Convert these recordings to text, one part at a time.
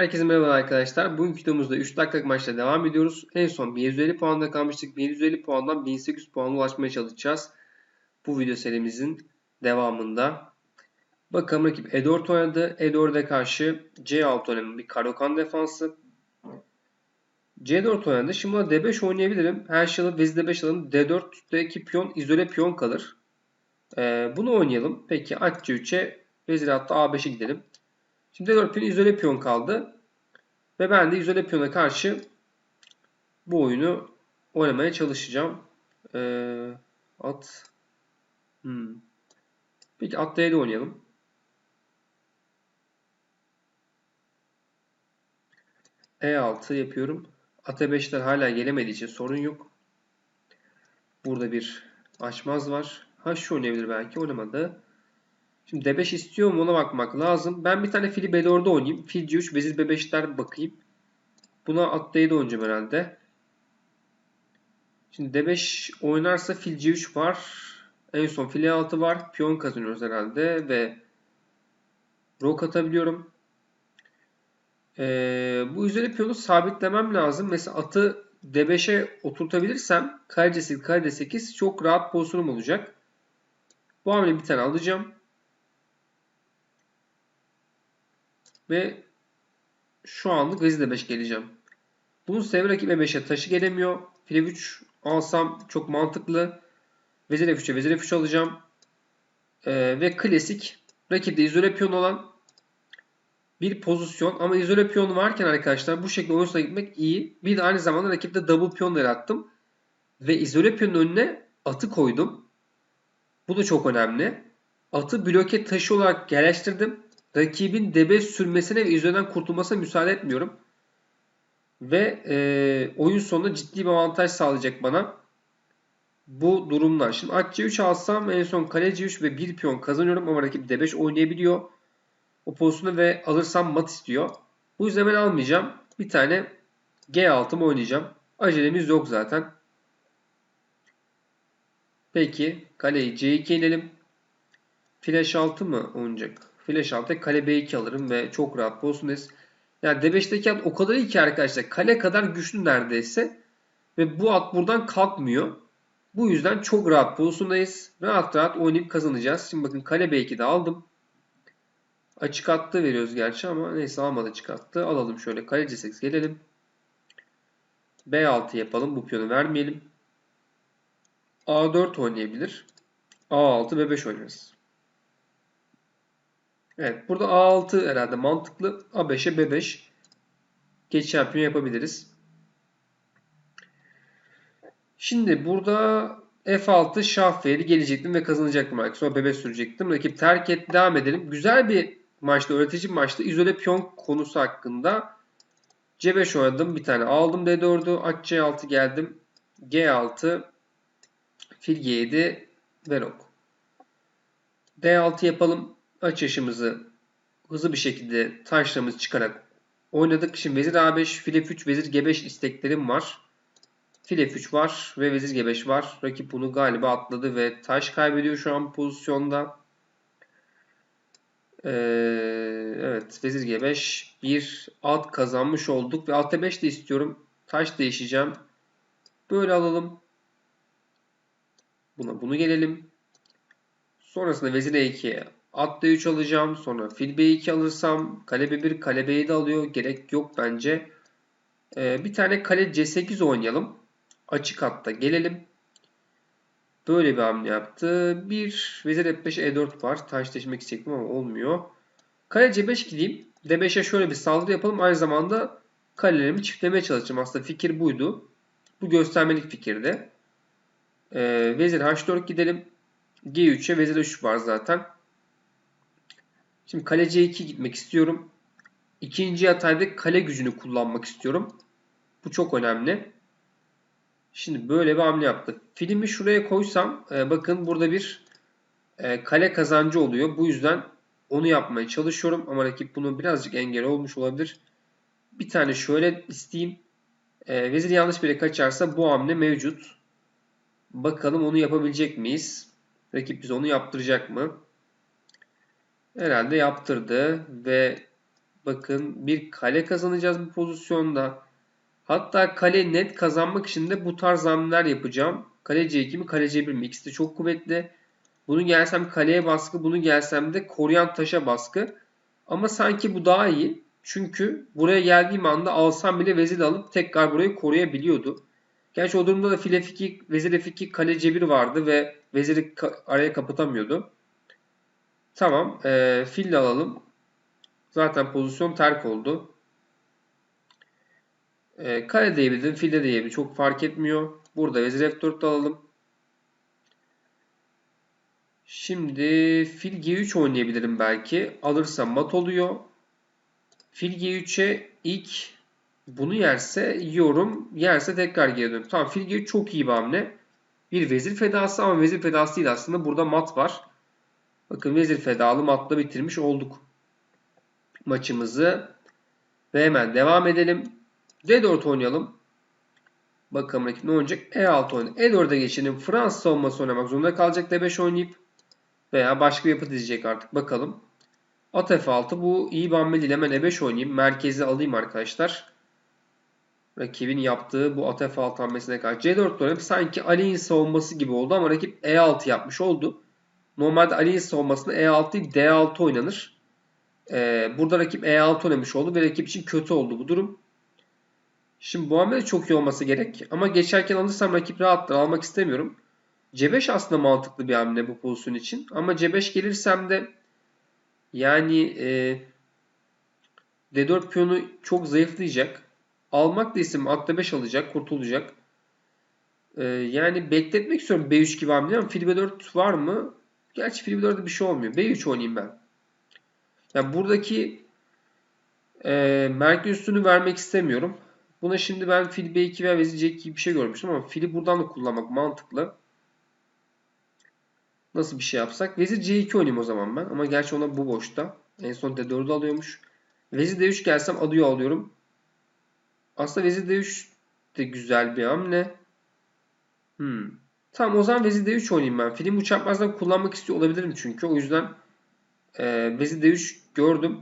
Herkese merhaba arkadaşlar. Bugünkü videomuzda 3 dakikalık maçla devam ediyoruz. En son 1150 puanda kalmıştık. 1150 puandan 1800 puana ulaşmaya çalışacağız. Bu video serimizin devamında. Bakalım rakip E4 oynadı. E4'e karşı C6 oynadı. Bir Karokan defansı. C4 oynadı. Şimdi buna D5 oynayabilirim. Her şey alıp vezir D5 alalım. D4'teki piyon izole piyon kalır. Ee, bunu oynayalım. Peki at C3'e vezir hatta A5'e gidelim. Şimdi D4 piyon izole piyon kaldı. Ve ben de izole piyona karşı bu oyunu oynamaya çalışacağım. Ee, at. Hmm. Peki at D7 oynayalım. E6 yapıyorum. At E5'ler hala gelemediği için sorun yok. Burada bir açmaz var. Şu oynayabilir belki. Oynamadı. Şimdi D5 istiyor mu ona bakmak lazım. Ben bir tane fili B4'de oynayayım. Fil C3, vezir B5'ler bakayım. Buna at D7 oynayacağım herhalde. Şimdi D5 oynarsa fil C3 var. En son fil E6 var. Piyon kazanıyoruz herhalde ve rok atabiliyorum. Ee, bu üzeri piyonu sabitlemem lazım. Mesela atı D5'e oturtabilirsem kare C8, kare D8 çok rahat pozisyonum olacak. Bu hamle bir tane alacağım. Ve şu anlık vezir D5 geleceğim. Bunun sebebi rakip E5'e taşı gelemiyor. Fil 3 alsam çok mantıklı. Vezir F3'e vezir F3 alacağım. Ee, ve klasik rakipte izole piyon olan bir pozisyon. Ama izole piyon varken arkadaşlar bu şekilde oyun gitmek iyi. Bir de aynı zamanda rakipte double piyon yarattım. Ve izole piyonun önüne atı koydum. Bu da çok önemli. Atı bloke taşı olarak yerleştirdim. Rakibin debe sürmesine ve izoleden kurtulmasına müsaade etmiyorum. Ve e, oyun sonunda ciddi bir avantaj sağlayacak bana. Bu durumlar. Şimdi at C3 alsam en son kale C3 ve bir piyon kazanıyorum ama rakip D5 oynayabiliyor. O pozisyonu ve alırsam mat istiyor. Bu yüzden ben almayacağım. Bir tane G6 mı oynayacağım. Acelemiz yok zaten. Peki kaleyi C2 inelim. Flash 6 mı oynayacak? Flash 6 kale B2 alırım ve çok rahat pozisyondayız. Yani D5'teki at o kadar iyi ki arkadaşlar. Kale kadar güçlü neredeyse. Ve bu at buradan kalkmıyor. Bu yüzden çok rahat pozisyondayız. Rahat rahat oynayıp kazanacağız. Şimdi bakın kale B2'de aldım. Açık attı veriyoruz gerçi ama neyse almadı açık attı. Alalım şöyle kale C8 gelelim. B6 yapalım. Bu piyonu vermeyelim. A4 oynayabilir. A6 B5 oynarız. Evet burada A6 herhalde mantıklı. A5'e B5 geç şampiyon yapabiliriz. Şimdi burada F6 şah F'li gelecektim ve kazanacaktım belki. Sonra B5 sürecektim. Rakip terk et. Devam edelim. Güzel bir maçta, öğretici bir maçta izole piyon konusu hakkında C5 oynadım. Bir tane aldım D4'ü. At C6 geldim. G6 fil G7 ve rok. D6 yapalım açışımızı hızlı bir şekilde taşlarımızı çıkarak oynadık. Şimdi vezir A5, fil F3, vezir G5 isteklerim var. Fil F3 var ve vezir G5 var. Rakip bunu galiba atladı ve taş kaybediyor şu an pozisyonda. Ee, evet vezir G5 bir at kazanmış olduk ve alt 5 de istiyorum. Taş değişeceğim. Böyle alalım. Buna bunu gelelim. Sonrasında vezir E2'ye At D3 alacağım. Sonra fil B2 alırsam kale B1 kale B7 alıyor. Gerek yok bence. Ee, bir tane kale C8 oynayalım. Açık hatta gelelim. Böyle bir hamle yaptı. Bir vezir F5 E4 var. Taş değişmek isteyecektim ama olmuyor. Kale C5 gideyim. D5'e şöyle bir saldırı yapalım. Aynı zamanda kalelerimi çiftlemeye çalışacağım. Aslında fikir buydu. Bu göstermelik fikirdi. Ee, vezir H4 gidelim. G3'e vezir H3 var zaten. Şimdi kale C2 gitmek istiyorum. İkinci yatayda kale gücünü kullanmak istiyorum. Bu çok önemli. Şimdi böyle bir hamle yaptık. Filmi şuraya koysam e, bakın burada bir e, kale kazancı oluyor. Bu yüzden onu yapmaya çalışıyorum. Ama rakip bunu birazcık engel olmuş olabilir. Bir tane şöyle isteyeyim. E, vezir yanlış yere kaçarsa bu hamle mevcut. Bakalım onu yapabilecek miyiz? Rakip bize onu yaptıracak mı? Herhalde yaptırdı ve Bakın bir kale kazanacağız bu pozisyonda. Hatta kale net kazanmak için de bu tarz hamleler yapacağım. Kale C2 mi kale C1 mi? İkisi de çok kuvvetli. Bunu gelsem kaleye baskı, bunu gelsem de koruyan taşa baskı. Ama sanki bu daha iyi. Çünkü buraya geldiğim anda alsam bile vezir alıp tekrar burayı koruyabiliyordu. Gerçi o durumda da fil F2, vezir F2, kale C1 vardı ve veziri araya kapatamıyordu. Tamam. E, fille alalım. Zaten pozisyon terk oldu. E, kale de yiyebilirim. Fil de yiyebilirim. Çok fark etmiyor. Burada vezir F4 alalım. Şimdi fil G3 oynayabilirim belki. Alırsam mat oluyor. Fil G3'e ilk bunu yerse yiyorum. Yerse tekrar geri dönüyorum. Tamam fil G3 çok iyi bir hamle. Bir vezir fedası ama vezir fedası değil aslında. Burada mat var. Bakın vezir fedalı matla bitirmiş olduk maçımızı. Ve hemen devam edelim. D4 oynayalım. Bakalım rakip ne oynayacak? E6 oynayalım. E4'e geçelim. Fransız savunması oynamak zorunda kalacak D5 oynayıp. Veya başka bir yapı dizecek artık. Bakalım. At F6 bu iyi hamle değil. Hemen E5 oynayayım. Merkezi alayım arkadaşlar. Rakibin yaptığı bu at F6 hamlesine karşı. C4 oynayıp sanki Ali'nin savunması gibi oldu ama rakip E6 yapmış oldu. Normalde Ali'nin savunmasında E6 değil D6 oynanır. Ee, burada rakip E6 oynamış oldu ve rakip için kötü oldu bu durum. Şimdi bu hamle çok iyi olması gerek. Ama geçerken alırsam rakip rahattır. Almak istemiyorum. C5 aslında mantıklı bir hamle bu pozisyon için. Ama C5 gelirsem de yani e, D4 piyonu çok zayıflayacak. Almak da isim at D5 alacak. Kurtulacak. E, yani bekletmek istiyorum B3 gibi hamle ama fil B4 var mı? Gerçi fil B4'de bir şey olmuyor. B3 oynayayım ben. Yani buradaki e, merkez üstünü vermek istemiyorum. Buna şimdi ben fil B2 veya vezir C2 gibi bir şey görmüştüm ama fili buradan da kullanmak mantıklı. Nasıl bir şey yapsak? Vezir C2 oynayayım o zaman ben. Ama gerçi ona bu boşta. En son D4'ü alıyormuş. Vezir D3 gelsem adıyor alıyorum. Aslında vezir D3 de güzel bir hamle. Hmm. Tamam o zaman vezir D3 oynayayım ben. Film bu çaprazdan kullanmak istiyor olabilirim çünkü. O yüzden e, vezir D3 gördüm.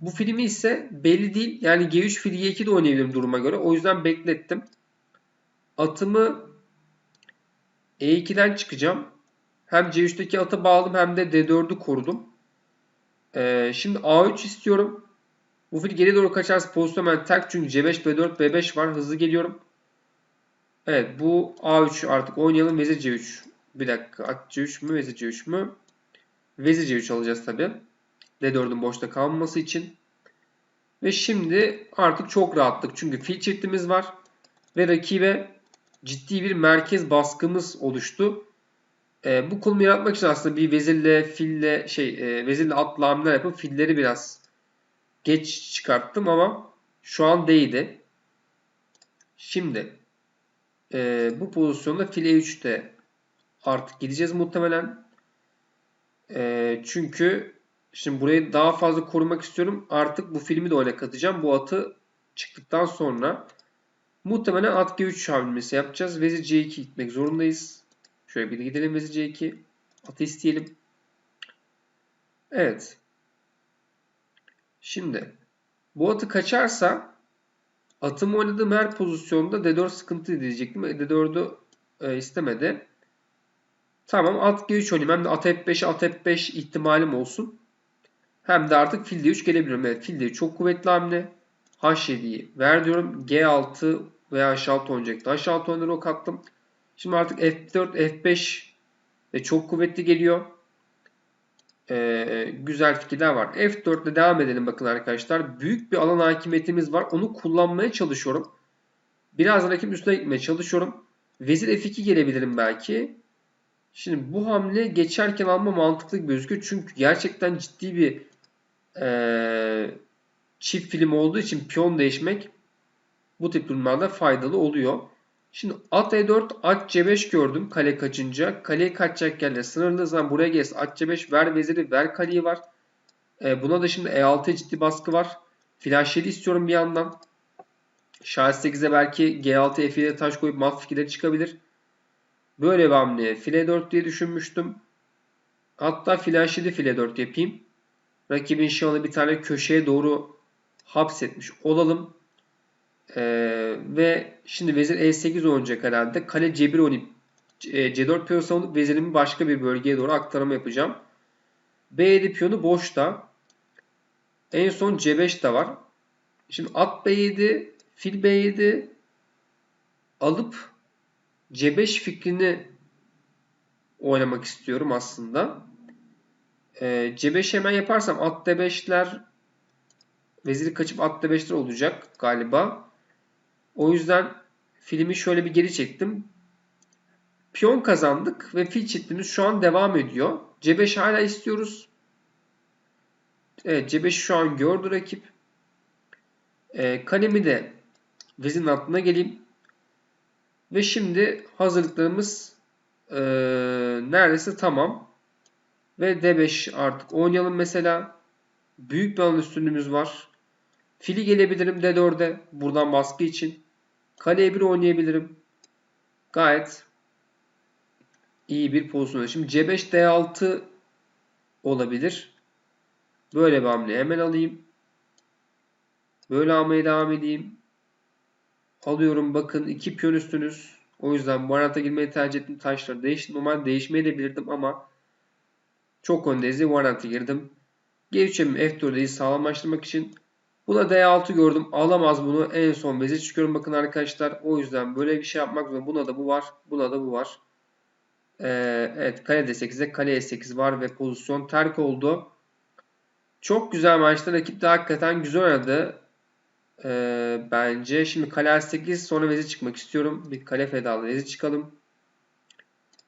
Bu filmi ise belli değil. Yani G3 fil G2 de oynayabilirim duruma göre. O yüzden beklettim. Atımı E2'den çıkacağım. Hem C3'teki atı bağladım hem de D4'ü korudum. Ee, şimdi A3 istiyorum. Bu fil geri doğru kaçarsa pozisyon hemen terk çünkü C5, B4, B5 var. Hızlı geliyorum. Evet bu A3 artık oynayalım. Vezir C3. Bir dakika at C3 mü vezir C3 mü? Vezir C3 alacağız tabi. D4'ün boşta kalmaması için. Ve şimdi artık çok rahatlık. Çünkü fil çiftimiz var. Ve rakibe ciddi bir merkez baskımız oluştu. E, bu konumu yaratmak için aslında bir vezirle, fille, şey, e, vezirle atla hamleler yapıp filleri biraz geç çıkarttım ama şu an değdi. Şimdi e, bu pozisyonda file 3'te artık gideceğiz muhtemelen. E, çünkü şimdi burayı daha fazla korumak istiyorum. Artık bu filmi de oyuna katacağım. Bu atı çıktıktan sonra muhtemelen at G3 hamlesi yapacağız. Vezir C2 gitmek zorundayız. Şöyle bir gidelim vezir C2. Atı isteyelim. Evet. Şimdi bu atı kaçarsa atım oynadığım her pozisyonda D4 sıkıntı diyecektim. D4'ü e, istemedi. Tamam at G3 oynayayım. Hem de at F5 at F5 ihtimalim olsun. Hem de artık fil D3 gelebilirim. Evet fil D3 çok kuvvetli hamle. H7'yi ver diyorum. G6 veya H6 oynayacaktı. H6 oynadı ok attım. Şimdi artık F4, F5 de çok kuvvetli geliyor. Ee, güzel fikirler var. F4 ile devam edelim bakın arkadaşlar. Büyük bir alan hakimiyetimiz var. Onu kullanmaya çalışıyorum. Biraz rakip üstüne gitmeye çalışıyorum. Vezir F2 gelebilirim belki. Şimdi bu hamle geçerken alma mantıklı gözüküyor. Çünkü gerçekten ciddi bir e, çift film olduğu için piyon değişmek bu tip durumlarda faydalı oluyor. Şimdi at E4, at C5 gördüm kale kaçınca. Kaleye kaçacak yerler sınırlı. Zaman buraya gelirse at C5 ver veziri ver kaleyi var. E, buna da şimdi E6'ya ciddi baskı var. Flash 7 istiyorum bir yandan. Şah 8'e belki G6 F7'e taş koyup mat fikirleri çıkabilir. Böyle bir hamle file 4 diye düşünmüştüm. Hatta flash 7 file 4 yapayım. Rakibin şahını bir tane köşeye doğru hapsetmiş olalım. Ee, ve şimdi vezir E8 oynayacak herhalde. Kale C1 oynayıp e, C4 piyonu savunup vezirimi başka bir bölgeye doğru aktarma yapacağım. B7 piyonu boşta. En son C5 de var. Şimdi at B7, fil B7 alıp C5 fikrini oynamak istiyorum aslında. Ee, C5 hemen yaparsam at D5'ler veziri kaçıp at D5'ler olacak galiba. O yüzden filmi şöyle bir geri çektim. Piyon kazandık ve fil çiftimiz şu an devam ediyor. C5 hala istiyoruz. Evet C5 şu an gördü rakip. Ee, kalemi de vezirin altına geleyim. Ve şimdi hazırlıklarımız e, neredeyse tamam. Ve D5 artık oynayalım mesela. Büyük bir alan üstünlüğümüz var. Fili gelebilirim D4'e buradan baskı için. Kale E1 oynayabilirim. Gayet iyi bir pozisyon. Şimdi C5 D6 olabilir. Böyle bir hamle hemen alayım. Böyle almaya devam edeyim. Alıyorum bakın iki piyon üstünüz. O yüzden bu arata girmeyi tercih ettim. Taşları değiştim. Normal değişmeyebilirdim ama çok öndeyiz. Varant'a girdim. G3'emi F4'deyi sağlamlaştırmak için Buna D6 gördüm. Alamaz bunu. En son vezir çıkıyorum bakın arkadaşlar. O yüzden böyle bir şey yapmak zorunda. Buna da bu var. Buna da bu var. Ee, evet kale D8'de kale E8 var ve pozisyon terk oldu. Çok güzel maçta. Rakip de hakikaten güzel oynadı. Ee, bence. Şimdi kale A8 sonra vezir çıkmak istiyorum. Bir kale fedalı vezir çıkalım.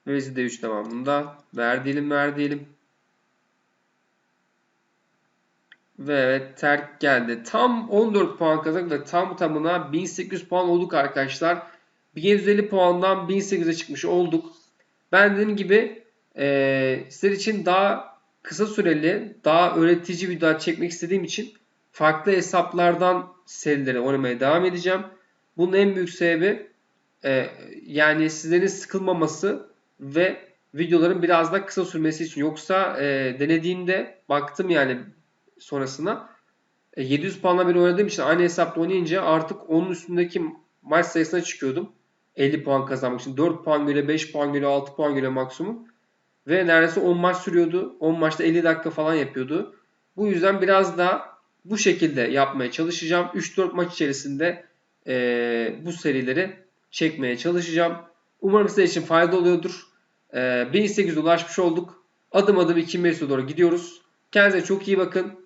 Vezir D3 devamında. Ver diyelim ver diyelim. Ve evet terk geldi. Tam 14 puan kazandık ve tam tamına 1800 puan olduk arkadaşlar. 1750 puandan 1800'e çıkmış olduk. Ben dediğim gibi e, sizler için daha kısa süreli, daha öğretici videolar çekmek istediğim için farklı hesaplardan serileri oynamaya devam edeceğim. Bunun en büyük sebebi e, yani sizlerin sıkılmaması ve videoların biraz daha kısa sürmesi için. Yoksa e, denediğimde baktım yani sonrasına 700 e, puanla beri oynadığım için aynı hesapta oynayınca artık onun üstündeki maç sayısına çıkıyordum. 50 puan kazanmak için. 4 puan göre, 5 puan göre, 6 puan göre maksimum. Ve neredeyse 10 maç sürüyordu. 10 maçta 50 dakika falan yapıyordu. Bu yüzden biraz da bu şekilde yapmaya çalışacağım. 3-4 maç içerisinde e, bu serileri çekmeye çalışacağım. Umarım sizler için fayda oluyordur. E, 1800'e ulaşmış olduk. Adım adım 2000'e doğru gidiyoruz. Kendinize çok iyi bakın.